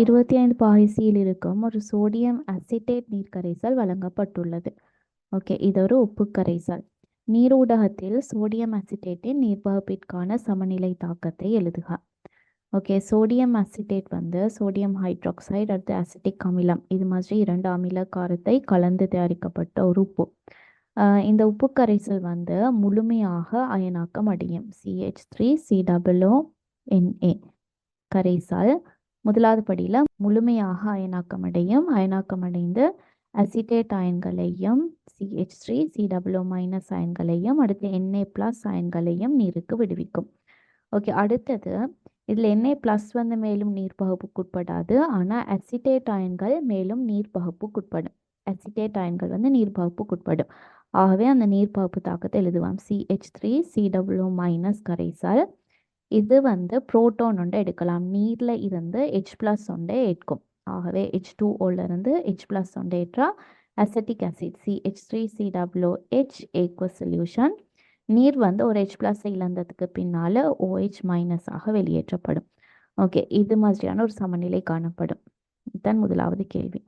இருபத்தி ஐந்து பாய்சியில் இருக்கும் ஒரு சோடியம் அசிட்டேட் நீர்க்கரைசல் வழங்கப்பட்டுள்ளது. ஓகே இது ஒரு உப்பு கரைசல் நீரூடகத்தில் சோடியம் அசிட்டேட்டின் நீர்வகுப்பிற்கான சமநிலை தாக்கத்தை எழுதுக. ஓகே சோடியம் அசிட்டேட் வந்து சோடியம் ஹைட்ராக்சைடு அடுத்து அசிட்டிக் அமிலம். இது மாதிரி இரண்டு அமில காரத்தை கலந்து தயாரிக்கப்பட்ட ஒரு உப்பு. இந்த உப்பு கரைசல் வந்து முழுமையாக அயனாக்கம் அடையும். CH three C double O NA கரைசல். முதலாவது படியில் முழுமையாக அயனாக்கம் அடையும் அயனாக்கம் அடைந்து acetate அயன்களையும் CH three C W minus அயன்களையும் அடுத்து என்ஏ ப்ளஸ் அயன்களையும் நீருக்கு விடுவிக்கும். ஓகே அடுத்தது இதில் என்ஏ ப்ளஸ் வந்து மேலும் நீர் பகுப்புக்குட்படாது ஆனால் அசிட்டேட் அயன்கள் மேலும் நீர் பகுப்புக்குட்படும் அசிட்டேட் அயன்கள் வந்து நீர் பகுப்புக்குட்படும் ஆகவே அந்த நீர் பகுப்பு தாக்கத்தை எழுதுவோம். CH three C W minus கரைசல். இது வந்து புரோட்டோன் ஒன்று எடுக்கலாம். நீரில் இருந்து ஹெச் ப்ளஸ் ஒன்றை எடுக்கும் ஆகவே ஹெச் டூ ஓலருந்து ஹெச் ப்ளஸ் ஒன்றை ஏற்றா acetic acid C H three C W H aq solution நீர் வந்து ஒரு ஹெச் ப்ளஸ் இழந்ததுக்கு பின்னால் ஓஹெச் மைனஸாக வெளியேற்றப்படும். ஓகே இது மாதிரியான ஒரு சமநிலை காணப்படும். இதுதான் முதலாவது கேள்வி.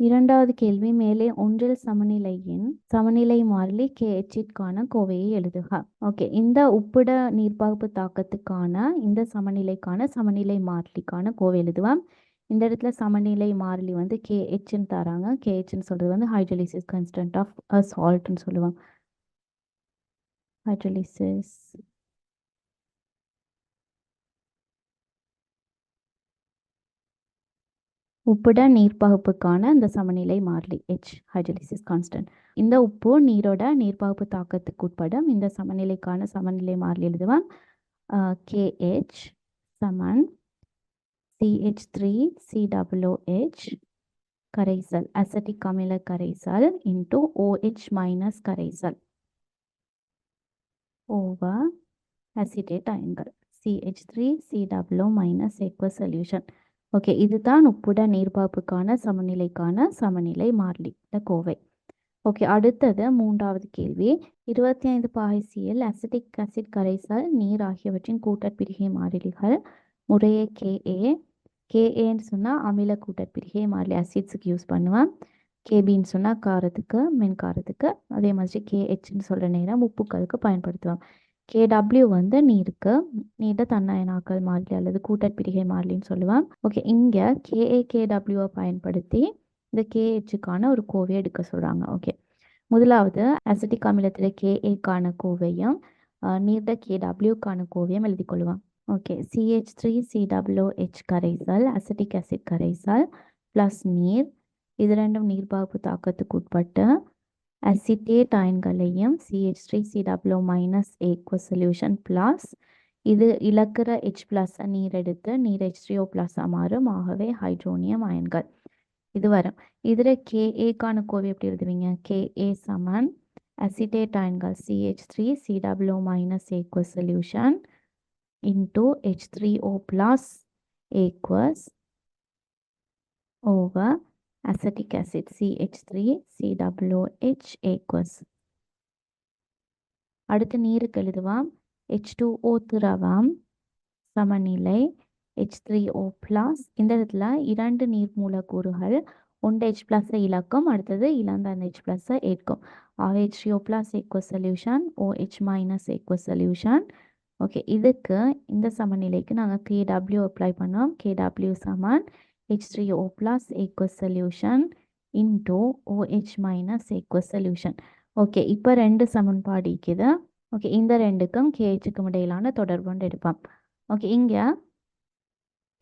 இரண்டாவது கேள்வி மேலே ஒன்றில் சமநிலையின் சமநிலை மாறிலி கேச்சிற்கான கோவையை எழுதுக. ஓகே இந்த உப்பிட நீர்ப்பாய்ப்பு தாக்கத்துக்கான இந்த சமநிலைக்கான சமநிலை மாறிலிக்கான கோவை எழுதுவேன் இந்த இடத்துல சமநிலை மாறிலி வந்து கேஹெச்னு தராங்க. கேஹெச்னு சொல்றது வந்து ஹைட்ரலிசிஸ் கன்ஸ்டன்ட் ஆஃப் சால்ட்னு சொல்லுவாங்க. ஹைட்ரலிசிஸ் உப்புட நீர்ப்பகுப்புக்கான அந்த சமநிலை மாறிலி. ஹெச் ஹைட்ரலிசிஸ் கான்ஸ்டன்ட் இந்த உப்பு நீரோட நீர்ப்பகுப்பு தாக்கத்துக்கு உட்படும் இந்த சமநிலைக்கான சமநிலை மாறிலி எழுதுவேன் கேஹெச் சமன் சிஹெச் த்ரீ சி டபிள்யூஹெச் கரைசல். அசட்டிக் அமில கரைசல் இன்டு ஓஹெச் மைனஸ் கரைசல். Over acetate அயன்கள். CH three C W minus aq solution okay இதுதான் உப்புட நீர்பாப்புக்கான சமநிலைக்கான சமநிலை மாறிலி இந்த கோவை. ஓகே அடுத்தது மூன்றாவது கேள்வி. இருபத்தி ஐந்து பாய்சியில் அசிட்டிக் அசிட் கரைசல் நீர் ஆகியவற்றின் கூட்டற்பிரிகை மாறிலிகள் முறையே கேஏ கேஏன்னு சொன்னால் அமில கூட்டற்பிரிகை மாறிலி அசிட்ஸுக்கு யூஸ் பண்ணுவேன் கேபின்னு சொன்னால் காரத்துக்கு மென்காரத்துக்கு அதே மாதிரி கேஹெச்னு சொல்கிற நேரம் உப்புக்களுக்கு பயன்படுத்துவோம். கேடபிள்யூ வந்து நீருக்கு நீண்ட தன்னயனாக்கல் மாறிலி அல்லது கூட்டற்பிரிகை மாறிலின்னு சொல்லுவேன் ஓகே இங்கே கேஏ கேடபிள்யூவை பயன்படுத்தி இந்த கேஹெச்சுக்கான ஒரு கோவையை எடுக்க சொல்கிறாங்க ஓகே முதலாவது அசிட்டிக் அமிலத்தில் கேஏக்கான கோவையும் நீர்ட கேடபிள்யூக்கான கோவையும் எழுதி ஓகே சிஹெச் த்ரீ சிடபிள்யூஹெச் கரைசல் அசிட்டிக் அசிட் கரைசல் ப்ளஸ் நீர். இது ரெண்டும் நீர்பாய்ப்பு தாக்கத்துக்கு உட்பட்டு acetate அயன்களையும் CH three CW minus aq solution plus இது இழக்கிற ஹெச் ப்ளஸ்ஸை நீர் எடுத்து நீர் ஹெச் த்ரீ ஓ ப்ளஸ்ஸாக மாறும் ஆகவே ஹைட்ரோனியம் அயன்கள் இது வரும். இதில் கேஏக்கான கோவை எப்படி எழுதுவீங்க? கேஏ சமன் acetate அயன்கள் CH three CW minus aq solution into H three O plus aqueous over acetic acid CH3 COOH aqueous. அடுத்து நீருக்கு எழுதுவாம். H2O திரவம் சமநிலை H3O plus. இந்த இடத்துல இரண்டு நீர் மூலக்கூறுகள் ஒன்று H plus இழக்கும் அடுத்தது இழந்த அந்த H plus ஏற்கும். ஆக H3O plus aqueous solution OH minus aqueous solution. Okay இதுக்கு இந்த சமநிலைக்கு நாங்கள் KW அப்ளை பண்ணோம். KW சமன். H3O plus aqueous solution into OH minus aqueous solution. Okay இப்போ ரெண்டு சமன்பாடு இருக்குது. ஓகே இந்த ரெண்டுக்கும் கேஹெச்சுக்கும் இடையிலான தொடர்பு எடுப்போம். ஓகே இங்கே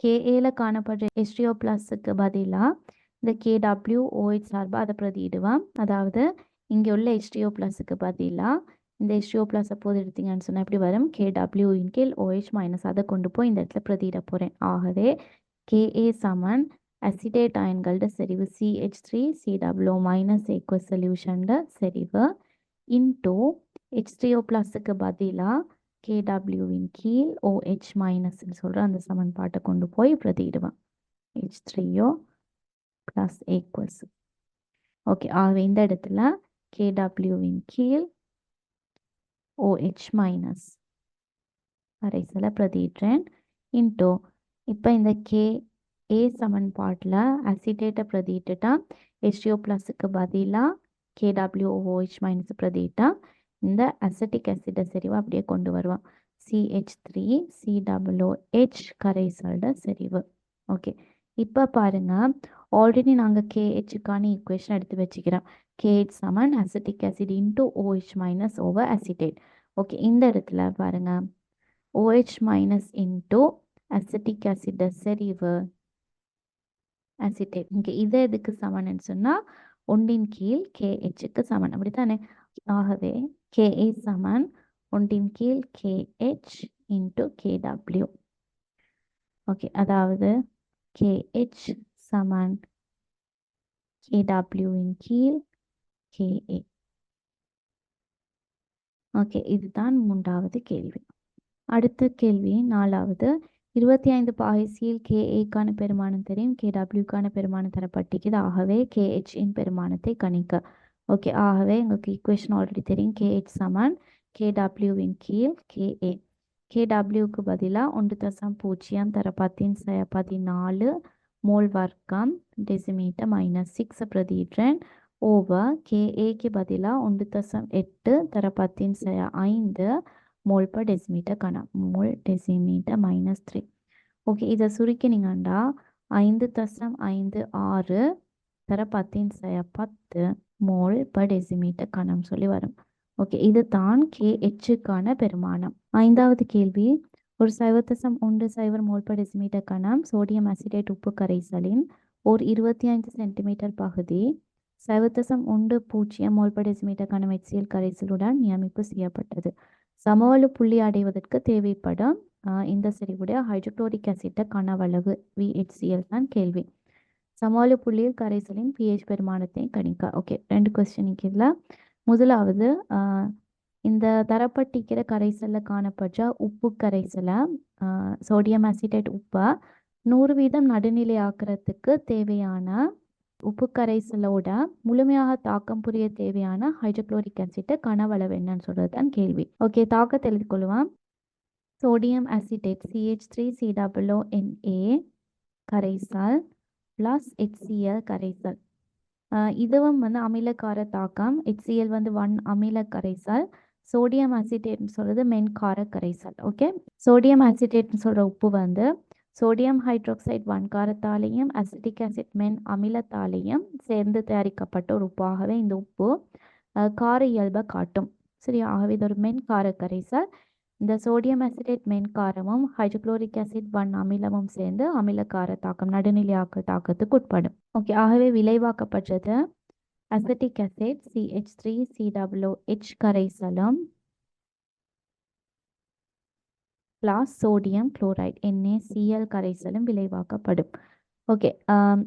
கேஏல காணப்படுற ஹெச்டிஓ பிளஸுக்கு பதிலாக இந்த கேடபிள்யூ ஓஹெச் சார்பாக அதை பிரதியிடுவோம். அதாவது இங்கே உள்ள ஹெச்டிஓ பிளஸுக்கு பதிலாக இந்த ஹெச்டிஓ பிளஸ் அப்போது எடுத்தீங்கன்னு சொன்னால் எப்படி வரும்? கேடபிள்யூ இன் கீழ் ஓஹெச் மைனஸ் அதை கொண்டு போய் இந்த இடத்துல பிரதியிட போகிறேன் ஆகவே கேஏ சமன் அசிடேட் அயன்களோட செறிவு CH three CW minus aq சொல்யூஷனோட செறிவு. இன்டூ ஹெச் த்ரீஓ ப்ளஸுக்கு பதிலாக கேடபிள்யூவின் கீழ் ஓஹெச் மைனஸ்ன்னு சொல்கிற அந்த சமன்பாட்டை கொண்டு போய் பிரதியிடுவேன். H three O plus aqueous okay ஆகவே இந்த இடத்துல கேடபிள்யூவின் கீழ் ஓஹெச் மைனஸ் கரைசலை பிரதியிடுறேன். இன்டூ இப்போ இந்த கே ஏ சமன்பாட்டில் அசிட்டேட்டை பிரதிட்டுட்டா ஹெச்டிஓ ப்ளஸுக்கு பதிலாக கேடபிள்யூஓஹெச் மைனஸ் பிரதிட்டா இந்த அசட்டிக் அசிட்டை செறிவு அப்படியே கொண்டு வருவோம் சிஹெச் த்ரீ சிடபிள்யூஹெச் கரைசல்ட செறிவு. ஓகே இப்போ பாருங்க ஆல்ரெடி நாங்கள் கேஹெச்சுக்கான ஈக்குவேஷன் எடுத்து வச்சுக்கிறோம். கேஹெச் சமன் acetic acid into OH minus over acetate okay இந்த இடத்துல பாருங்க. OH minus into acetic acid செறிவு அசிட்டேட் இங்கே இதை எதுக்கு சமன்னு சொன்னால் ஒன்றின் கீழ் கேஹெச்சுக்கு சமன் அப்படித்தானே? ஆகவே கேஏ சமன் ஒன்றின் கீழ் கேஹெச் இன்டூ கேடபிள்யூ ஓகே அதாவது கேஹெச் சமன் கேடபிள்யூவின் கீழ் கேஏ ஓகே இதுதான் மூன்றாவது கேள்வி. அடுத்த கேள்வி நாலாவது இருபத்தி ஐந்து பாய்சியில் கேஏக்கான பெருமானம் தெரியும். கேடபிள்யூக்கான பெருமானம் தரப்பட்டிருக்குது ஆகவே கேஹெச் இன் பெருமானத்தை கணிக்க. ஓகே ஆகவே எங்களுக்கு ஈக்குவேஷன் ஆல்ரெடி தெரியும். கேஹெச் சமன் கேடபிள்யூவின் கீழ் கேஏ டபிள்யூக்கு பதிலாக ஒன்று தசம் பூஜ்ஜியம் தர பத்தின் பதினாலு மோல் வர்க்கம் டெசிமீட்டர் மைனஸ் சிக்ஸ் பிரதிடுறேன் ஓவர் கேஏக்கு பதிலாக ஒன்று தசம் எட்டு தர பத்தின் ஐந்து மோல் பர் டெசிமீட்டர் கணம் mole decimetre minus three okay இதை சுருக்கினீங்கண்டா ஐந்து தசம் ஐந்து ஆறு தர பத்தின் சய பத்து மோல் பர் டெசிமீட்டர் கணம் சொல்லி வரும். ஓகே இது தான் கே எச்சுக்கான பெருமானம். ஐந்தாவது கேள்வி ஒரு சைவத்தசம் ஒன்று சைவர் மோல் பர் டெசிமீட்டர் கணம் சோடியம் அசிடேட் உப்பு கரைசலின் ஓர் இருபத்தி ஐந்து சென்டிமீட்டர் பகுதி. சைவத்தசம் ஒன்று பூஜ்ஜியம் மோல் பர் டெசிமீட்டர் கணம் HCl கரைசலுடன் நியமிப்பு செய்யப்பட்டது. சமவலு புள்ளி அடைவதற்கு தேவைப்படும் இந்த செறிவுடைய ஹைட்ரோக்ளோரிக் அசிட்ட கனவளவு விஹெச்சிஎல் தான் கேள்வி. சமவலு புள்ளியில் கரைசலின் பிஹெச் பெருமானத்தை கணிக்க. ஓகே ரெண்டு கொஸ்டின் இதில் முதலாவது இந்த தரப்பட்டிக்கிற கரைசலில் காணப்பட்ட உப்பு கரைசலை சோடியம் அசிட்டேட் உப்பை நூறு வீதம் நடுநிலை ஆக்கிறதுக்கு தேவையான உப்பு கரைசலோட முழுமையாக தாக்கம் புரிய தேவையான ஹைட்ரோக்ளோரிக் அசிட்டை கனவளவு என்னன்னு சொல்றது தான் கேள்வி. ஓகே தாக்கத்தை எழுதி sodium acetate CH three C double O NA கரைசல் ப்ளஸ் ஹெச்சிஎல் கரைசல். இதுவும் வந்து அமிலக்கார தாக்கம் ஹெச்சிஎல் வந்து ஒன் அமில கரைசல் சோடியம் அசிட்டேட்னு சொல்றது மென்கார கரைசல். ஓகே சோடியம் அசிட்டேட்னு சொல்ற உப்பு வந்து சோடியம் ஹைட்ராக்சைடு வன்காரத்தாலேயும் அசிட்டிக் ஆசிட் மென் அமிலத்தாலேயும் சேர்ந்து தயாரிக்கப்பட்ட ஒரு உப்பாகவே இந்த உப்பு கார இயல்பை காட்டும். சரி ஆகவே இது ஒரு மென் கார கரைசல். இந்த சோடியம் அசிடேட் மென் காரமும் ஹைட்ரோக்ளோரிக் ஆசிட் வன் அமிலமும் சேர்ந்து அமிலக்கார தாக்கம் நடுநிலையாக்க தாக்கத்துக்கு உட்படும். ஓகே ஆகவே விளைவாக்கப்பட்டது acetic acid CH three C W H கரைசலும் plus sodium chloride NaCl கரைசலும் விளைவாக்கப்படும். ஓகே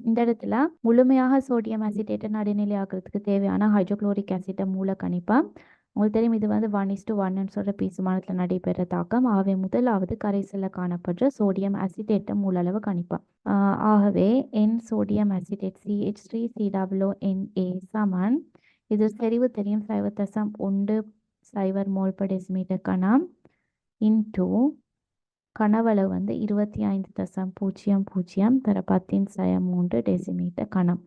இந்த இடத்துல முழுமையாக சோடியம் அசிட்டேட்டை நடுநிலையாக்குறதுக்கு தேவையான ஹைட்ரோக்ளோரிக் ஆசிட்டை மூல கணிப்பா. உங்களுக்கு தெரியும் இது வந்து ஒன் இஸ் டு ஒன்னு சொல்கிற பீசுமானத்தில் நடைபெற தாக்கம். ஆகவே முதலாவது கரைசலில் காணப்படுற சோடியம் அசிட்டேட்டை மூலளவு கணிப்பா. ஆகவே என் sodium acetate CH three C W A சமன். இது செறிவு தெரியும் சைவர் தசம் ஒன்று சைவர் மோல் பர் டெசிமீட்டர் கணம் இன்டூ கனவளவு வந்து இருபத்தி ஐந்து தசம் பூஜ்ஜியம் பூஜ்ஜியம் தர பத்தின் சய மூன்று டெசிமீட்டர் கணம்.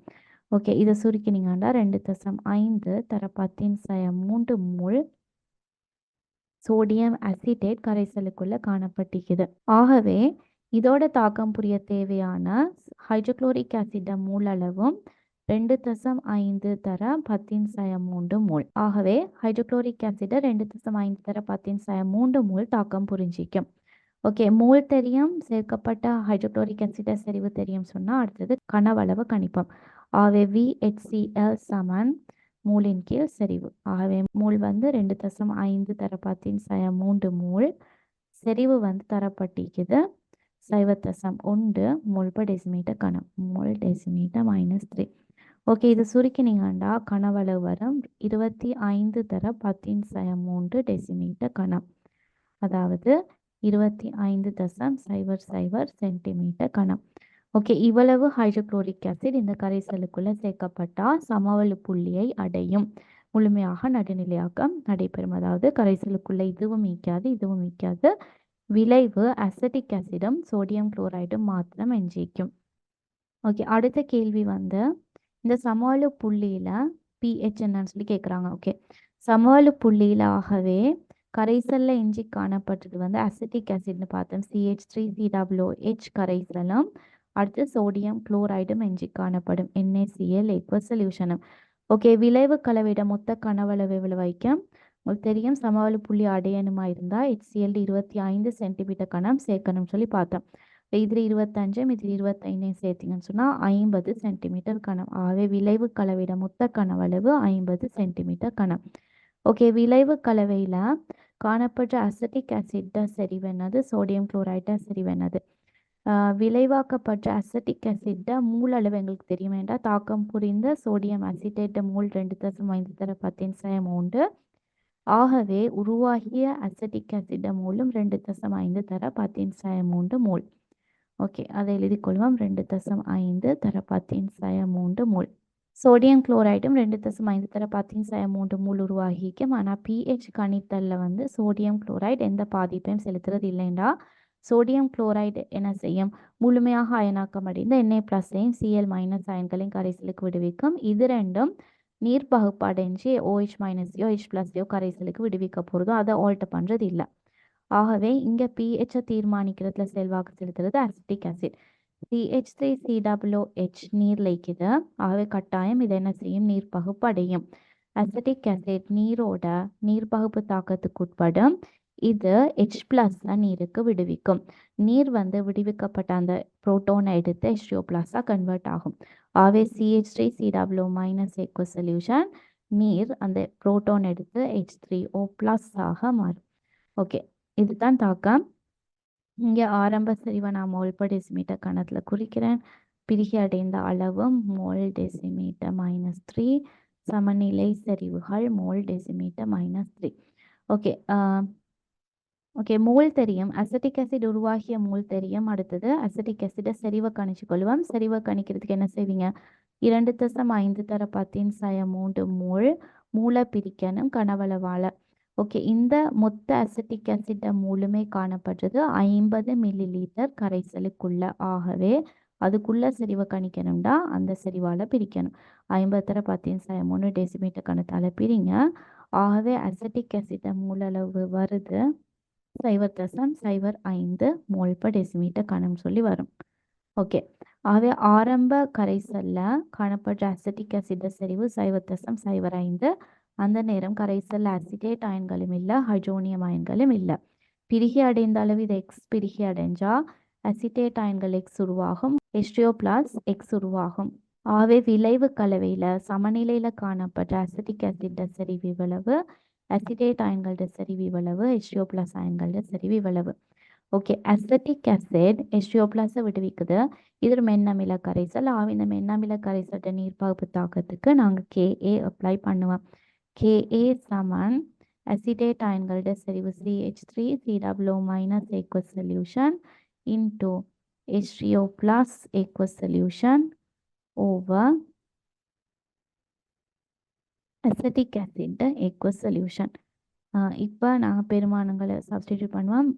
ஓகே இதை சுருக்கினீங்கன்னா ரெண்டு தசம் ஐந்து தர பத்தின் சய மூன்று மூல் சோடியம் அசிட்டேட் கரைசலுக்குள்ள காணப்பட்டிருக்குது ஆகவே இதோட தாக்கம் புரிய தேவையான ஹைட்ரோக்ளோரிக் ஆசிட மூலளவும் ரெண்டு தசம் ஐந்து தர பத்தின் சய மூன்று மூல் ஆகவே ஹைட்ரோக்ளோரிக் ஆசிட ரெண்டு தசம் ஐந்து தர பத்தின் சய மூன்று மூல் தாக்கம் புரிஞ்சிக்கும். ஓகே மோல் தெரியும் சேர்க்கப்பட்ட ஹைட்ரோக்ளோரிக் ஆசிட செறிவு தெரியும் சொன்னால் அடுத்தது கனவளவு கணிப்போம். ஆகவே விஹெச்சிஎல் சமன் மூலின் கீழ் செறிவு. ஆகவே மூல் வந்து ரெண்டு தசம் ஐந்து தரப்பத்தின் சய மூன்று மூல். செறிவு வந்து தரப்பட்டிருக்குது. சைவ தசம் ஒன்று மூல் பர் டெசிமீட்டர் கணம். Mole decimetre minus three okay இது சுருக்கினீங்கண்டா கனவளவு வரும் இருபத்தி ஐந்து தர பத்தின் சய மூன்று டெசிமீட்டர் கணம். அதாவது இருபத்தி ஐந்து தசம் சைபர் சைபர் சென்டிமீட்டர் கணம். ஓகே இவ்வளவு ஹைட்ரோக்ளோரிக் ஆசிட் இந்த கரைசலுக்குள்ள சேர்க்கப்பட்டால் சமவெளி புள்ளியை அடையும். முழுமையாக நடுநிலையாக்கம் நடைபெறும். அதாவது கரைசலுக்குள்ள இதுவும் நீக்காது இதுவும் நீக்காது. விளைவு அசட்டிக் ஆசிடும் சோடியம் குளோரைடும் மாத்திரம் எஞ்சிக்கும். ஓகே அடுத்த கேள்வி வந்து இந்த சமவெளி புள்ளியில் பிஹெச் என்னன்னு சொல்லி கேட்குறாங்க ஓகே சமவெளி புள்ளியிலாகவே கரைசலில் எஞ்சி காணப்பட்டது வந்து அசிட்டிக் ஆசிட்னு பார்த்தோம். சிஹெச் த்ரீ சிடபிள்யூ ஹெச் கரைசலும் அடுத்து சோடியம் குளோரைடும் எஞ்சி காணப்படும். என்ஏசிஎல் எக்வ சொல்யூஷனும் ஓகே விளைவு கலவையிட மொத்த கனவளவு எவ்வளவு உங்களுக்கு தெரியும் சமவெளி புள்ளி அடையணுமா இருந்தால் ஹெச்சிஎல் இருபத்தி ஐந்து சென்டிமீட்டர் கணம் சேர்க்கணும்னு சொல்லி பார்த்தோம். இதில் இருபத்தஞ்சும் இதில் இருபத்தைந்தையும் சேர்த்திங்கன்னு சொன்னால் ஐம்பது சென்டிமீட்டர் கணம். ஆகவே விளைவு கலவையிட மொத்த கனவளவு ஐம்பது சென்டிமீட்டர் கணம். ஓகே விளைவு கலவையில் காணப்பட்ட அசட்டிக் ஆசிட் செறிவென்னது சோடியம் குளோரைடா செறிவென்னது விளைவாக்கப்பட்ட அசட்டிக் ஆசிட்ட மூல் அளவு எங்களுக்கு தெரியும் வேண்டாம். தாக்கம் புரிந்த சோடியம் அசிட்டேட்ட மூல் ரெண்டு தசம் ஐந்து தர பத்தின்சாயம் உண்டு. ஆகவே உருவாகிய அசட்டிக் ஆசிட மூலம் ரெண்டு தசம் ஐந்து தர பத்தின் உண்டு மூல். ஓகே அதை எழுதிக்கொள்வோம் ரெண்டு தசம் ஐந்து தர பத்தின் சயம் மூல். சோடியம் குளோரைடும் ரெண்டு தசம் ஐந்து தர பத்தின் சாய மூன்று மூல் உருவாகிக்கும் ஆனால் பிஹெச் கணித்தலில் வந்து சோடியம் குளோரைடு எந்த பாதிப்பையும் செலுத்துறது இல்லைண்டா. சோடியம் குளோரைடு என்ன செய்யும்? முழுமையாக அயனாக்கம் அடைந்த எண்ணெய் ப்ளஸ்ஸையும் சிஎல் மைனஸ் அயன்களையும் கரைசலுக்கு விடுவிக்கும். இது ரெண்டும் நீர் பகுப்படைஞ்சு ஓஹெச் மைனஸையோ ஹெச் ப்ளஸ்ஸையோ கரைசலுக்கு விடுவிக்க போகிறதோ அதை ஆல்ட் பண்ணுறது இல்லை ஆகவே இங்கே பிஹெச்சை தீர்மானிக்கிறதுல செல்வாக்கு செலுத்துறது acetic acid CH three CW H நீர் லைக்குது ஆகவே கட்டாயம் இது என்ன செய்யும்? நீர் பகுப்படையும் அசிட்டிக் ஆசிட் நீரோட நீர் பகுப்பு தாக்கத்துக்கு உட்படும் இது ஹெச் பிளஸ் நீருக்கு விடுவிக்கும். நீர் வந்து விடுவிக்கப்பட்ட அந்த புரோட்டோனை எடுத்து ஹெச்டிஓ பிளஸ்ஸாக கன்வெர்ட் ஆகும். ஆவே CH three CW minus aq solution நீர் அந்த புரோட்டோன் எடுத்து ஹெச் த்ரீ ஓ ப்ளஸ் ஆக மாறும். ஓகே இதுதான் தாக்கம். இங்கே ஆரம்ப சரிவை நான் மோல் பர் டெசிமீட்டர் கணத்தில் குறிக்கிறேன். பிரிகி அடைந்த அளவும் மோல் டெசிமீட்டர் மைனஸ் த்ரீ சமநிலை சரிவுகள் mole decimetre minus three okay okay mole தெரியும். அசட்டிக் ஆசிட் உருவாகிய மோல் தெரியும். அடுத்தது அசட்டிக் ஆசிடை செறிவை கணிச்சு கொள்வோம். செறிவை கணிக்கிறதுக்கு என்ன செய்வீங்க? இரண்டு தசம் ஐந்து தர பத்தின் சய மூன்று மூல் மூளை பிரிக்கணும் கனவளவால். ஓகே இந்த மொத்த அசிட்டிக் ஆசிட் மூலுமே காணப்படுறது ஐம்பது மில்லி லிட்டர் கரைசலுக்குள்ள ஆகவே அதுக்குள்ள செறிவை கணிக்கணும்டா அந்த செறிவால் பிரிக்கணும். ஐம்பத்தரை பார்த்தீங்கன்னா மூணு டெசிமீட்டர் கணத்தால் பிரிங்க. ஆகவே அசிட்டிக் ஆசிட் மூலளவு வருது. சைவர் தசம் சைவர் ஐந்து மோல் பர் டெசிமீட்டர் கணம் சொல்லி வரும். ஓகே ஆகவே ஆரம்ப கரைசலில் காணப்படுற அசிட்டிக் அசிட்ட செறிவு சைவர் தசம் சைவர் ஐந்து அந்த நேரம் கரைசல் அசிட்டேட் அயன்களும் இல்லை ஹைட்ரோனியம் அயன்களும் இல்லை. பிரிகி அடைந்த அளவு இது எக்ஸ் பிரிகி அடைஞ்சா அசிட்டேட் அயன்கள் எக்ஸ் உருவாகும் எஸ்டியோ எக்ஸ் உருவாகும். ஆகவே விளைவு கலவையில் சமநிலையில் காணப்பட்ட அசிட்டிக் ஆசிட் செறிவு இவ்வளவு அசிட்டேட் அயன்களோட செறிவு இவ்வளவு ஹெச்டிஓ பிளஸ் அயன்களோட செறிவு இவ்வளவு ஓகே அசிட்டிக் ஆசிட் ஹெச்டிஓ பிளஸை விடுவிக்குது. இது ஒரு மென்னமில கரைசல் ஆக இந்த மென்னமில கரைசல்ட நீர்ப்பாய்ப்பு தாக்கத்துக்கு நாங்கள் கேஏ அப்ளை பண்ணுவோம். கேஏ சமன் அசிட்டேட் அயன்களோட செறிவு CH three CW minus aqueous solution into HTO plus aqueous solution over acetic acid aqueous solution இப்போ நாங்கள் பெருமானங்களை சப்ஸ்டிடியூட் பண்ணுவோம்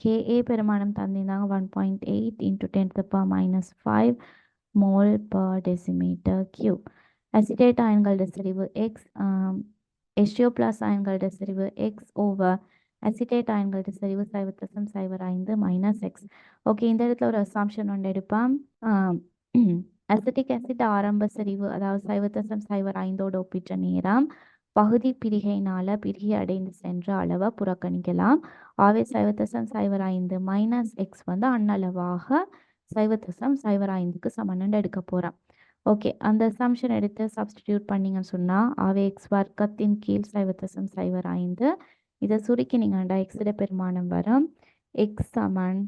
கேஏ பெருமானம் தந்திருந்தாங்க one point eight into ten power minus five mole per decimetre cube acetate அயன்களோட செறிவு X எஸ்டியோ plus அயன்களோட செறிவு X over acetate அயன்களுடைய செறிவு சைவர் தசம் சைவர் ஐந்து மைனஸ் எக்ஸ் ஓகே இந்த இடத்துல ஒரு அசாம்ஷன் ஒன்று எடுப்பான் அசிட்டிக் அசிட் ஆரம்ப செறிவு அதாவது சைவர் தசம் சைவர் ஐந்தோடு ஒப்பிட்ட நேரம் பகுதி பிரிகையினால பிரிகை அடைந்து சென்ற அளவை புறக்கணிக்கலாம். ஆவே சைவர் தசம் சைவர் ஐந்து மைனஸ் எக்ஸ் வந்து அன்னளவாக சைவர் தசம் சைவர் ஐந்துக்கு சமன்னு எடுக்க போகிறோம் ஓகே அந்த சம்ஷன் எடுத்து சப்ஸ்டிடியூட் பண்ணிங்கன்னு சொன்னால் ஆவே எக்ஸ் வர்க்கத்தின் கீழ் சைவத்தசம் சைவர் ஐந்து இதை சுருக்கினீங்கண்டா எக்ஸிட பெருமானம் வரும். எக்ஸ் சமன்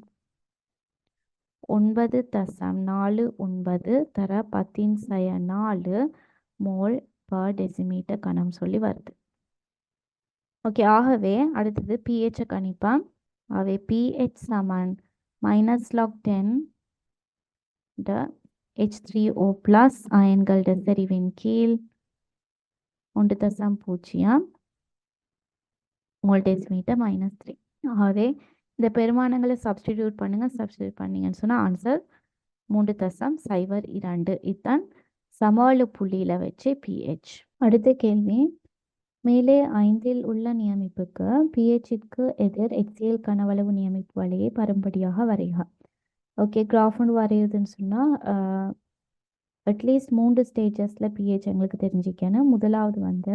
ஒன்பது தசம் நாலு ஒன்பது தர பத்தின் சய நாலு மோல் பர் டெசிமீட்டர் கணம் சொல்லி வருது. ஓகே ஆகவே அடுத்தது பிஹெச்சை கணிப்பேன் ஆகவே பிஹெச் சமன் மைனஸ் லாக் டென் ட ஹெச் த்ரீ ஓ ப்ளஸ் அயன்கள் செறிவின் கீழ். ஒன்று தசம் பூஜ்ஜியம். மோல் மீட்டர் மைனஸ் த்ரீ ஆகவே இந்த பெருமானங்களை சப்ஸ்டிடியூட் பண்ணுங்கள் சப்ஸ்டிடியூட் பண்ணீங்கன்னு சொன்னால் ஆன்சர் மூன்று தசம் சைபர் இரண்டு. இதுதான் சமவெளி புள்ளியில் வச்சு பிஹெச் அடுத்த கேள்வி. மேலே ஐந்தில் உள்ள நியமிப்புக்கு பிஹெச்சிற்கு எதிர் எக்ஸியல் கனவளவு நியமிப்பு வழியை பரும்படியாக வரைக. ஓகே கிராஃப்னு வரையுதுன்னு சொன்னால் அட்லீஸ்ட் மூன்று ஸ்டேஜஸில் பிஹெச் எங்களுக்கு தெரிஞ்சிக்கணும் முதலாவது வந்து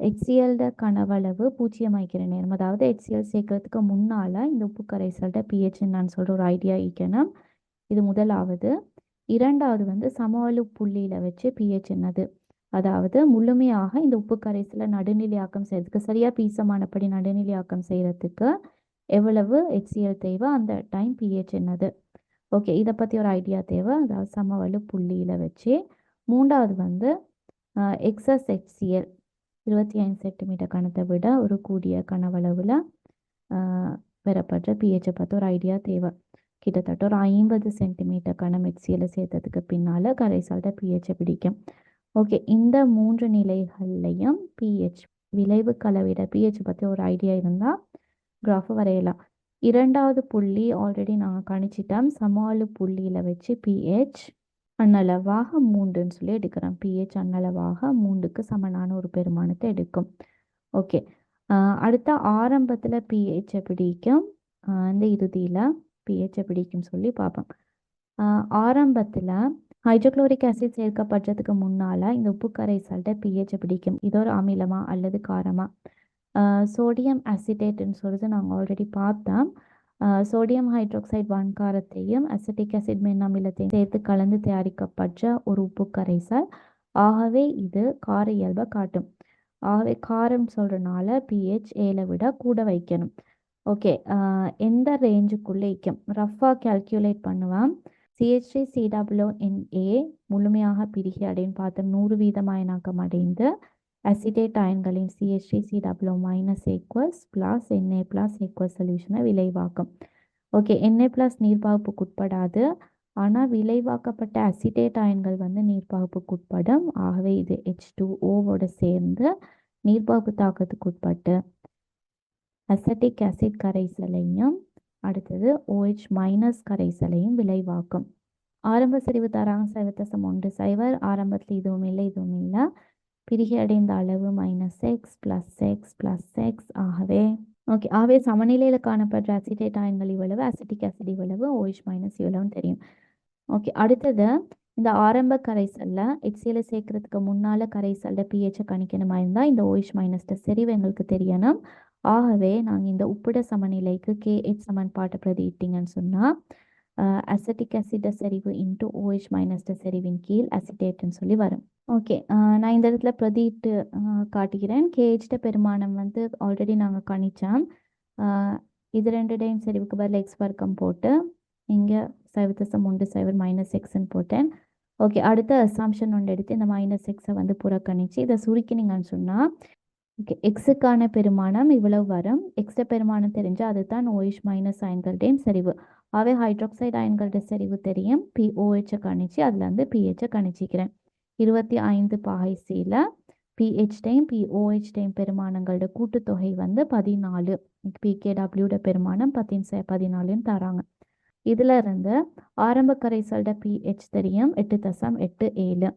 ஹெச்சிஎல்ட கனவளவு பூஜ்ஜியம் நேரம். அதாவது ஹெச்சிஎல் சேர்க்கறதுக்கு முன்னால் இந்த உப்பு கரைசல்ட பிஹெச் நான் சொல்கிற ஒரு ஐடியா ஈக்கணும் இது முதலாவது. இரண்டாவது வந்து சமவெளி புள்ளியில் வச்சு பிஹெச் என்னது? அதாவது முழுமையாக இந்த உப்பு கரைசலை நடுநிலையாக்கம் செய்யறதுக்கு சரியாக பீசமானபடி நடுநிலையாக்கம் செய்கிறதுக்கு எவ்வளவு ஹெச்சிஎல் தேவை? அந்த டைம் பிஹெச் என்னது? ஓகே இதை பற்றி ஒரு ஐடியா தேவை. அதாவது சமவெளி புள்ளியில் வச்சு மூன்றாவது வந்து எக்ஸஸ் எக்ஸிஎல் இருபத்தி ஐந்து சென்டிமீட்டர் கணத்தை விட ஒரு கூடிய கனவளவில் பெறப்படுற பிஹெச்சை பார்த்து ஒரு ஐடியா தேவை. கிட்டத்தட்ட ஒரு ஐம்பது சென்டிமீட்டர் கணம் எக்ஸியலை சேர்த்ததுக்கு பின்னால் கரைசல்ட பிஹெச்சை பிடிக்கும். ஓகே இந்த மூன்று நிலைகள்லையும் பிஹெச் விளைவு கலவிட பிஹெச் பற்றி ஒரு ஐடியா இருந்தால் கிராஃபை வரையலாம். இரண்டாவது புள்ளி ஆல்ரெடி நாங்கள் கணிச்சிட்டோம். சமாளு புள்ளியில் வச்சு பிஹெச் அண்ணளவாக மூன்றுன்னு சொல்லி எடுக்கிறோம். பிஹெச் அண்ணளவாக மூன்றுக்கு சமனான ஒரு பெருமானத்தை எடுக்கும். ஓகே அடுத்த ஆரம்பத்தில் பிஹெச்சை பிடிக்கும். இந்த இறுதியில் பிஹெச்சை பிடிக்கும் சொல்லி பார்ப்போம். ஆரம்பத்தில் ஹைட்ரோக்ளோரிக் ஆசிட் சேர்க்கப்படுறதுக்கு முன்னால் இந்த உப்பு கரைசல்கிட்ட பிஹெச்சை பிடிக்கும். இது ஒரு அமிலமா அல்லது காரமா? சோடியம் அசிடேட்னு சொல்லிட்டு நாங்கள் ஆல்ரெடி பார்த்தோம். சோடியம் ஹைட்ரோக்சைட் வன்காரத்தையும் அசிட்டிக் அசிட் மென் அமிலத்தையும் சேர்த்து கலந்து தயாரிக்கப்பட்ட ஒரு உப்பு கரைசல் ஆகவே இது கார இயல்பை காட்டும். ஆகவே காரம் சொல்கிறனால பிஹெச் ஏல விட கூட வைக்கணும். ஓகே எந்த ரேஞ்சுக்குள்ளே வைக்கும்? ரஃபாக கேல்குலேட் பண்ணுவேன் சிஹெச்டி சிடபிள்யூ என்ஏ முழுமையாக பிரிகை அடைன்னு பார்த்து நூறு வீதம் அடைந்து acetate அயன்களின் CHT CW minus equals plus NA plus equal சொல்யூஷனை விளைவாக்கும். ஓகே என்ஏ ப்ளஸ் நீர்ப்பாகுப்புக்கு உட்படாது. ஆனால் விளைவாக்கப்பட்ட அசிடேட் அயன்கள் வந்து நீர்ப்பாகுப்புக்கு உட்படும். ஆகவே இது ஹெச் டூ ஓவோட சேர்ந்து நீர்ப்பாகுப்பு தாக்கத்துக்கு உட்பட்டு. அசட்டிக் அசிட் கரைசலையும் அடுத்தது ஓஹெச் மைனஸ் கரைசலையும் விளைவாக்கும். ஆரம்ப செறிவு தராங்க சைவத்தசம் ஒன்று சைவர். ஆரம்பத்தில் இதுவும் இல்லை இதுவும் இல்லை. பிரிகை அடைந்த அளவு minus X plus X plus X ஆகவே ஓகே ஆகவே சமநிலையில் காணப்படுற அசிடேட் ஆயன்கள் இவ்வளவு அசிட்டிக் ஆசிட் இவ்வளவு ஓஹெச் மைனஸ் இவ்வளவுன்னு தெரியும். ஓகே அடுத்தது இந்த ஆரம்ப கரைசல்ல எச்சியில் சேர்க்கறதுக்கு முன்னால் கரைசல்ல பிஹெச்சை கணிக்கணுமா இருந்தால் இந்த ஓஹெச் மைனஸ்ட செறிவு எங்களுக்கு தெரியணும். ஆகவே நாங்கள் இந்த உப்பிட சமநிலைக்கு கேஹெச் சமன்பாட்டை பிரதியிட்டீங்கன்னு சொன்னால் அசட்டிக் அசிட செறிவு இன்ட்டு ஓஹெச் மைனஸ்ட செறிவின் கீழ் அசிடேட்னு சொல்லி வரும். ஓகே நான் இந்த இடத்துல பிரதீட்டு காட்டுகிறேன். கேஹெச்ட பெருமானம் வந்து ஆல்ரெடி நாங்கள் கணிச்சோம். இது ரெண்டு டைம் செறிவுக்கு பதில் எக்ஸ் வர்க்கம் போட்டு இங்கே சைவத்தசம் ஒன்று சைவர் மைனஸ் எக்ஸ்ன்னு போட்டேன். ஓகே அடுத்த அசாம்ஷன் ஒன்று எடுத்து இந்த மைனஸ் எக்ஸை வந்து புறக்கணிச்சு இதை சுருக்கினீங்கன்னு சொன்னால் ஓகே எக்ஸுக்கான பெருமானம் இவ்வளவு வரும். எக்ஸ்ட பெருமானம் தெரிஞ்சால் அதுதான் OH ஓயிஷ் மைனஸ் அயன்களுடையும் சரிவு. அவை ஹைட்ராக்சைடு அயன்களோட செறிவு தெரியும். பி ஓஹெச்சை கணிச்சு அதில் வந்து பிஹெச்சை கணிச்சிக்கிறேன். இருபத்தி ஐந்து பாகை சியில் பிஹெச் டைம் பிஓஹெச் டைம் பெருமானங்களோட கூட்டுத்தொகை வந்து பதினாலு. பிகேடபிள்யூட பெருமானம் பத்தின் பதினாலுன்னு தராங்க. இதுல இருந்து ஆரம்ப கரைசல்ட பிஹெச் தெரியும். எட்டு தசம் எட்டு ஏழு.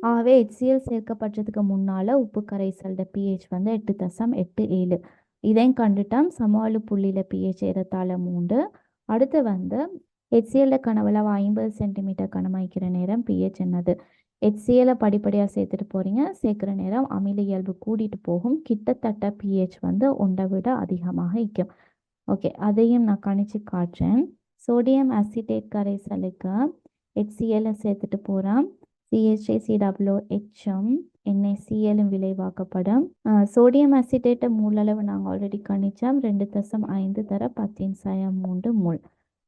ஆகவே ஹெச்சிஎல் சேர்க்கப்பட்டதுக்கு முன்னால உப்பு கரைசல்ட பிஹெச் வந்து எட்டு தசம் எட்டு ஏழு. இதையும் கண்டுட்டோம். சமாளு புள்ளியில பிஹெச் ஏறத்தாழ மூன்று. அடுத்து வந்து ஹெச்சிஎல்ல கனவுல ஐம்பது சென்டிமீட்டர் கனமாய்க்கிற நேரம் பிஹெச் என்னது? ஹெச்சிஎலை படிப்படியாக சேர்த்துட்டு போறீங்க. சேர்க்குற நேரம் அமில இயல்பு கூட்டிட்டு போகும். கிட்டத்தட்ட பிஹெச் வந்து ஒன்றை விட அதிகமாக இருக்கும். ஓகே அதையும் நான் கணிச்சு காட்டுறேன். சோடியம் அசிடேட் கரைசலுக்கு ஹெச்சிஎலை சேர்த்துட்டு போகிறேன் சிஹெச்ஏ சிடபிள்யூ ஹெச்எம் என்ஏசிஎலும் விளைவாக்கப்படும். சோடியம் அசிடேட்டை மூலளவு நாங்கள் ஆல்ரெடி கணிச்சோம். ரெண்டு தசம் ஐந்து தர பத்தின் சயம் மூன்று மூல்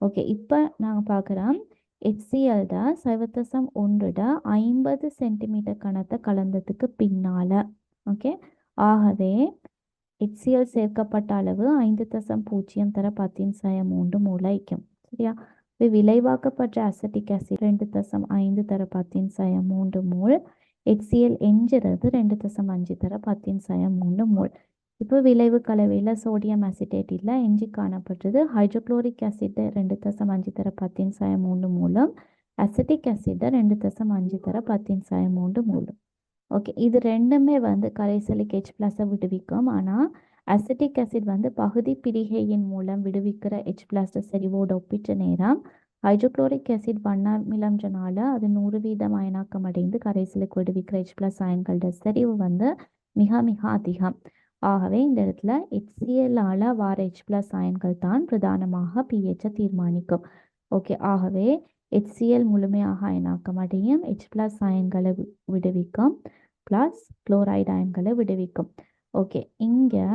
ஓகே இப்போ நாங்கள் பார்க்குறோம் ஹெச்சிஎல் தான் சைவத்தசம் ஒன்றுட ஐம்பது சென்டிமீட்டர் கணத்தை கலந்ததுக்கு பின்னால். ஓகே ஆகவே ஹெச்சிஎல் சேர்க்கப்பட்ட அளவு ஐந்து தசம் பூஜ்ஜியம் தர பத்தின் சயம் மூன்று மூளைக்கும் சரியா? இப்போ விளைவாக்கப்பட்ட அசட்டிக் ஆசிட் ரெண்டு தசம் ஐந்து தர பத்தின் சயம் மூன்று மூல் ஹெச்சிஎல் எஞ்சுறது ரெண்டு தசம் அஞ்சு தர பத்தின் சயம் மூணு மூல். இப்போ விளைவு கலவையில் சோடியம் அசிடேட் இல்லை எஞ்சி காணப்பட்டது. ஹைட்ரோக்ளோரிக் ஆசிட் ரெண்டு தசம் அஞ்சு தர பத்தின் சாயம் மூணு மூலம் அசிட்டிக் ஆசிட்டை ரெண்டு தசம் அஞ்சு தர பத்தின் சாயம் மூன்று மூலம். ஓகே இது ரெண்டுமே வந்து கரைசலுக்கு ஹெச் ப்ளஸை விடுவிக்கும். ஆனால் அசிட்டிக் ஆசிட் வந்து பகுதி பிரிகையின் மூலம் விடுவிக்கிற ஹெச் ப்ளஸ் செறிவோடு ஒப்பிட்ட நேரம் ஹைட்ரோக்ளோரிக் ஆசிட் வண்ணமிலம்ன்றனால அது நூறு வீதம் அயனாக்கம் அடைந்து கரைசலுக்கு விடுவிக்கிற ஹெச் பிளஸ் அயன்களோட செறிவு வந்து மிக மிக அதிகம். ஆகவே இந்த இடத்துல ஹெச்சிஎல்லால் வார ஹெச் ப்ளஸ் அயன்கள் தான் பிரதானமாக பிஹெச்சை தீர்மானிக்கும். ஓகே ஆகவே HCl முழுமையாக அயனாக்கம் அடையும் ஹெச் ப்ளஸ் அயன்களை விடுவிக்கும் ப்ளஸ் குளோரைடு அயன்களை விடுவிக்கும். ஓகே இங்கே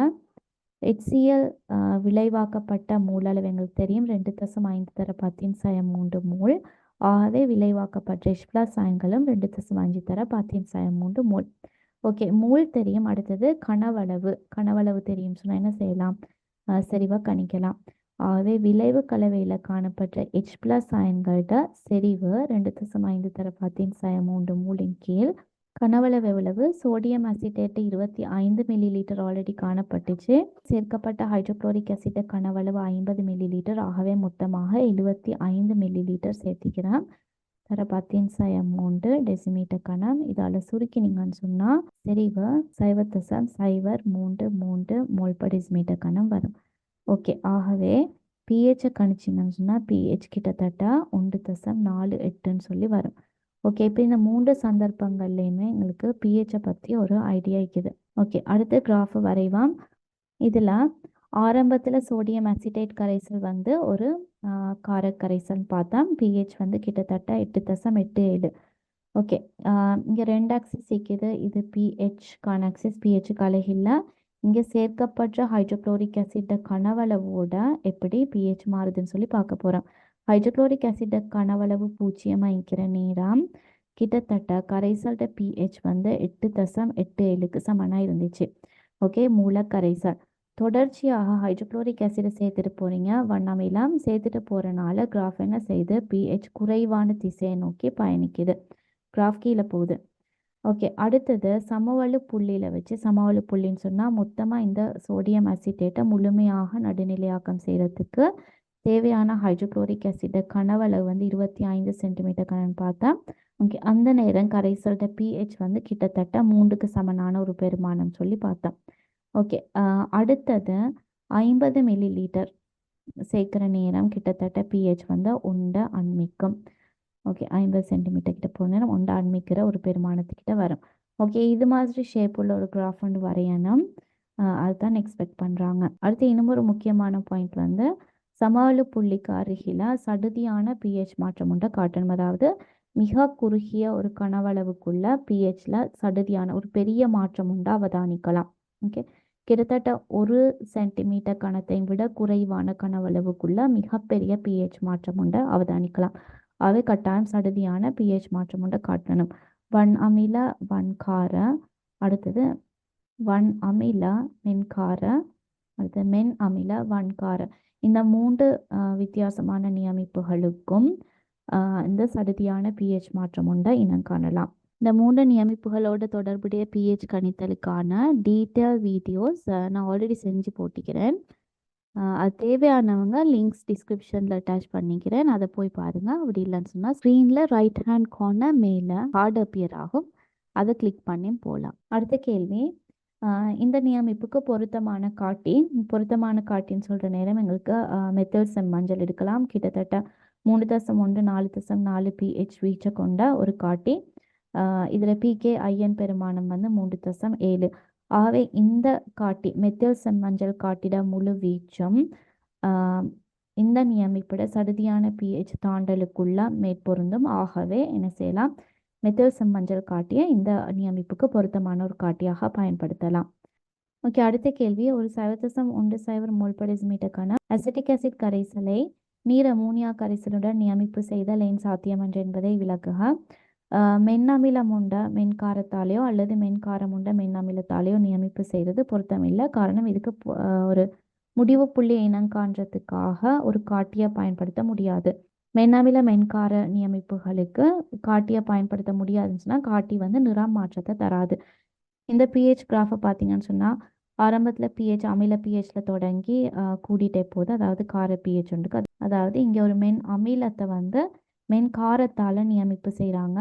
HCl விளைவாக்கப்பட்ட மூல் அளவு எங்களுக்கு தெரியும். ரெண்டு தசம் ஐந்து தர பத்தின் சயம் மூன்று மூல். ஆகவே விளைவாக்கப்பட்ட ஹெச்பிளா ப்ளஸ் ரெண்டு தசம் அஞ்சு தர பத்தின் சாயம் மூன்று மூல். ஓகே மூல் தெரியும். அடுத்தது கனவளவு. கனவளவு தெரியும் சொன்னால் என்ன செய்யலாம்? செறிவாக கணிக்கலாம். ஆகவே விளைவு கலவையில் காணப்பட்ட ஹெச் பிளஸ் அயன்களோட செறிவு ரெண்டு தசம் ஐந்து தர பத்தின் சயம் மூன்று மூலின் கீழ். கனவளவு எவ்வளவு சோடியம் அசிட்டேட்டு இருபத்தி ஐந்து மில்லி லிட்டர் ஆல்ரெடி காணப்பட்டுச்சு. சேர்க்கப்பட்ட ஹைட்ரோக்ளோரிக் அசிட்ட கனவளவு ஐம்பது மில்லி லிட்டர் ஆகவே மொத்தமாக எழுபத்தி ஐந்து மில்லி லிட்டர் சேர்த்திக்கிறேன் தர பத்தின் சை அமௌண்ட்டு டெசிமீட்டர் கணம். இதால் சுருக்கினீங்கன்னு சொன்னால் செறிவு சைவ தசம் சைவர் மூன்று மூன்று மோல் பர் டெசிமீட்டர் கணம் வரும். ஓகே ஆகவே பிஹெச்சை கணிச்சிங்கன்னு சொன்னால் பிஹெச் கிட்டத்தட்ட ஒன்று தசம் நாலு எட்டுன்னு சொல்லி வரும். ஓகே இப்போ இந்த மூன்று சந்தர்ப்பங்கள்லையுமே எங்களுக்கு பிஹெச்சை பற்றி ஒரு ஐடியா இருக்குது. ஓகே அடுத்த கிராஃப் வரைவாம். இதில் ஆரம்பத்தில் சோடியம் அசிடேட் கரைசல் வந்து ஒரு ஆஹ், காரக் கரைசல்னு பார்த்தா பிஹெச் வந்து கிட்டத்தட்ட எட்டு தசம் எட்டு ஏழு. ஓகே இங்கே ரெண்டு ஆக்சிஸ் இருக்குது இது பிஹெச் கான ஆக்சிஸ் பிஹெச்சுக்கு அழகில்ல. இங்கே சேர்க்கப்பட்ட ஹைட்ரோக்ளோரிக் ஆசிட் கனவளவோட எப்படி பிஹெச் மாறுதுன்னு சொல்லி பார்க்க போகிறோம் ஹைட்ரோக்ளோரிக் ஆசிட் கனவளவு பூஜ்ஜியமாக இருக்கிற நேரம். கிட்டத்தட்ட கரைசல்ட பிஹெச் வந்து எட்டு தசம் எட்டு ஏழுக்கு சமனாக இருந்துச்சு. ஓகே மூலக்கரைசல். தொடர்ச்சியாக ஹைட்ரோக்ளோரிக் ஆசிடை சேர்த்துட்டு போகிறீங்க வண்ணமிலாம் சேர்த்துட்டு போகிறனால கிராஃப் என்ன செய்யுது பிஹெச் குறைவான திசையை நோக்கி பயணிக்குது. கிராஃப் கீழே போகுது. ஓகே அடுத்தது சமவலு புள்ளியில் வச்சு சமவலு புள்ளின்னு சொன்னால் மொத்தமாக இந்த சோடியம் அசிட்டேட்டை முழுமையாக நடுநிலையாக்கம் செய்கிறதுக்கு தேவையான ஹைட்ரோக்ளோரிக் ஆசிட் கனவளவு வந்து இருபத்தி ஐந்து சென்டிமீட்டர் கனன்னு பார்த்தா ஓகே அந்த நேரம் கரைசல்ட பிஹெச் வந்து கிட்டத்தட்ட மூன்றுக்கு சமனான ஒரு பெருமானம் சொல்லி பார்த்தோம். ஓகே அடுத்தது ஐம்பது மில்லி லிட்டர் சேர்க்குற நேரம் கிட்டத்தட்ட பிஹெச் வந்து உண்டை அண்மிக்கும். ஓகே ஐம்பது சென்டிமீட்டர் கிட்ட போன நேரம் உண்டை அண்மிக்கிற ஒரு பெருமானத்துக்கிட்ட வரும். ஓகே இது மாதிரி ஷேப் உள்ள ஒரு கிராஃப் வந்து வரையணும். அதுதான் எக்ஸ்பெக்ட் பண்ணுறாங்க அடுத்து இன்னும் ஒரு முக்கியமான பாயிண்ட் வந்து சமவெளி புள்ளிக்கு அருகில சடுதியான பிஹெச் மாற்றம் உண்ட. காட்டணும் அதாவது மிக குறுகிய ஒரு கனவளவுக்குள்ள பிஹெச்ல சடுதியான ஒரு பெரிய மாற்றம் உண்டா. அவதானிக்கலாம். ஓகே கிட்டத்தட்ட ஒரு சென்டிமீட்டர் கணத்தை விட குறைவான கனவளவுக்குள்ள மிகப்பெரிய பிஹெச் மாற்றம் உண்டு. அவதானிக்கலாம். அவை கட்டாயம் சடுதியான பிஹெச் மாற்றம் உண்டு. காட்டணும். வன் அமில வன்கார அடுத்தது வன் அமில மென்கார அடுத்தது மென் அமில வன்கார. இந்த மூன்று வித்தியாசமான நியமிப்புகளுக்கும் இந்த சடுதியான பிஹெச் மாற்றம் உண்டை. இனம் காணலாம். இந்த மூன்று நியமிப்புகளோட தொடர்புடைய பிஹெச் கணித்தலுக்கான டீட்டெயில் வீடியோஸ் நான் ஆல்ரெடி செஞ்சு போட்டிக்கிறேன். அது தேவையானவங்க லிங்க்ஸ் டிஸ்கிரிப்ஷனில் அட்டாச் பண்ணிக்கிறேன். அதை போய் பாருங்க. அப்படி இல்லைன்னு சொன்னால் ஸ்க்ரீனில் ரைட் ஹேண்ட் கார்னர் மேலே ஹார்ட் அப்பியர் ஆகும். அதை கிளிக் பண்ணி போகலாம் அடுத்த கேள்வி. இந்த நியமிப்புக்கு பொருத்தமான காட்டி பொருத்தமான காட்டின்னு சொல்கிற நேரம் எங்களுக்கு மெத்தட் செம் மஞ்சள் எடுக்கலாம். கிட்டத்தட்ட மூணு தசம் ஒன்று நாலு தசம் நாலு பிஹெச் வீச்சை கொண்ட ஒரு காட்டி. இதில் பிகே ஐஎன் பெருமானம் வந்து மூன்று தசம் ஏழு. ஆகவே இந்த காட்டி மெத்தில் செம்மஞ்சள் காட்டிட முழு வீச்சும் ஆஹ் இந்த நியமிப்பிட சடுதியான பிஹெச் தாண்டலுக்குள்ள மேற்பொருந்தும். ஆகவே என்ன செய்யலாம்? மெத்தில் செம்மஞ்சள் காட்டிய இந்த நியமிப்புக்கு பொருத்தமான ஒரு காட்டியாக பயன்படுத்தலாம். ஓகே அடுத்த கேள்வி. ஒரு சைவதசம் ஒன்று சைவர் மோல்படிஸ்மீட்டருக்கான அசிட்டிக் ஆசிட் கரைசலை நீர் அமோனியா கரைசலுடன் நியமிப்பு செய்தல் ஏன் சாத்தியம் என்று என்பதை விளக்குக. ஆஹ் மென்னமிலம் உண்ட மென்காரத்தாலேயோ அல்லது மென்காரம் உண்ட மென்னமிலத்தாலேயோ நியமிப்பு செய்கிறது பொருத்தமில்லை. காரணம் இதுக்கு ஒரு முடிவு புள்ளி இனங்காண்றதுக்காக ஒரு காட்டியை பயன்படுத்த முடியாது. மென்னமில மென்கார நியமிப்புகளுக்கு காட்டியை பயன்படுத்த முடியாதுன்னு சொன்னால் காட்டி வந்து நிறம் மாற்றத்தை தராது. இந்த பிஹெச் கிராஃபை பார்த்தீங்கன்னு சொன்னால் ஆரம்பத்தில் பிஹெச் அமில பிஹெச்ல தொடங்கி கூடிட்டே போகுது. அதாவது கார பிஹெச் உண்டு அதாவது இங்கே ஒரு மென் அமிலத்தை வந்து மென்காரத்தால் நியமிப்பு செய்கிறாங்க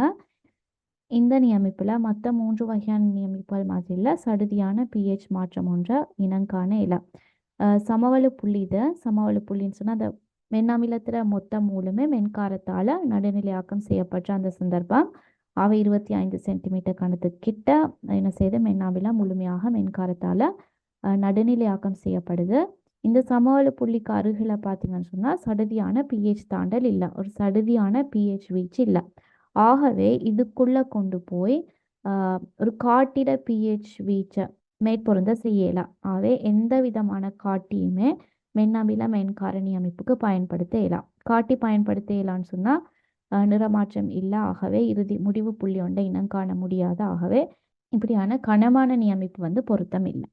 இந்த நியமிப்பில் மற்ற மூன்று வகையான நியமிப்புகள் மாதிரியில் சடுதியான பிஹெச் மாற்றம் ஒன்ற இனங்கான இயலாம் அஹ் சமவெளி புள்ளி இது. சமவெளி புள்ளின்னு சொன்னால் அந்த மென்னமிலத்தில் மொத்த மூலுமே மென்காரத்தால் நடுநிலையாக்கம் செய்யப்பட்ட அந்த சந்தர்ப்பம். அவை இருபத்தி ஐந்து சென்டிமீட்டர் கணத்து கிட்ட என்ன செய்து மென்னாமிலம் முழுமையாக மென்காரத்தால் நடுநிலையாக்கம் செய்யப்படுது. இந்த சமவெளி புள்ளிக்கு அருகில் பார்த்தீங்கன்னு சொன்னால் சடுதியான பிஹெச் தாண்டல் இல்லை. ஒரு சடுதியான பிஹெச் வீச்சு இல்லை. ஆகவே இதுக்குள்ளே கொண்டு போய் ஒரு காட்டிட பிஹெச் வீச்சை மேற்பொருந்த செய்யலாம். ஆகவே எந்த விதமான காட்டியுமே மென்னமில மென்காரணி அமைப்புக்கு பயன்படுத்த இயலாம் காட்டி பயன்படுத்த இயலான்னு சொன்னால் நிறமாற்றம் இல்லை ஆகவே இறுதி முடிவு புள்ளி ஒன்றை இனம் காண முடியாது ஆகவே இப்படியான கனமான நியமிப்பு வந்து பொருத்தம் இல்லை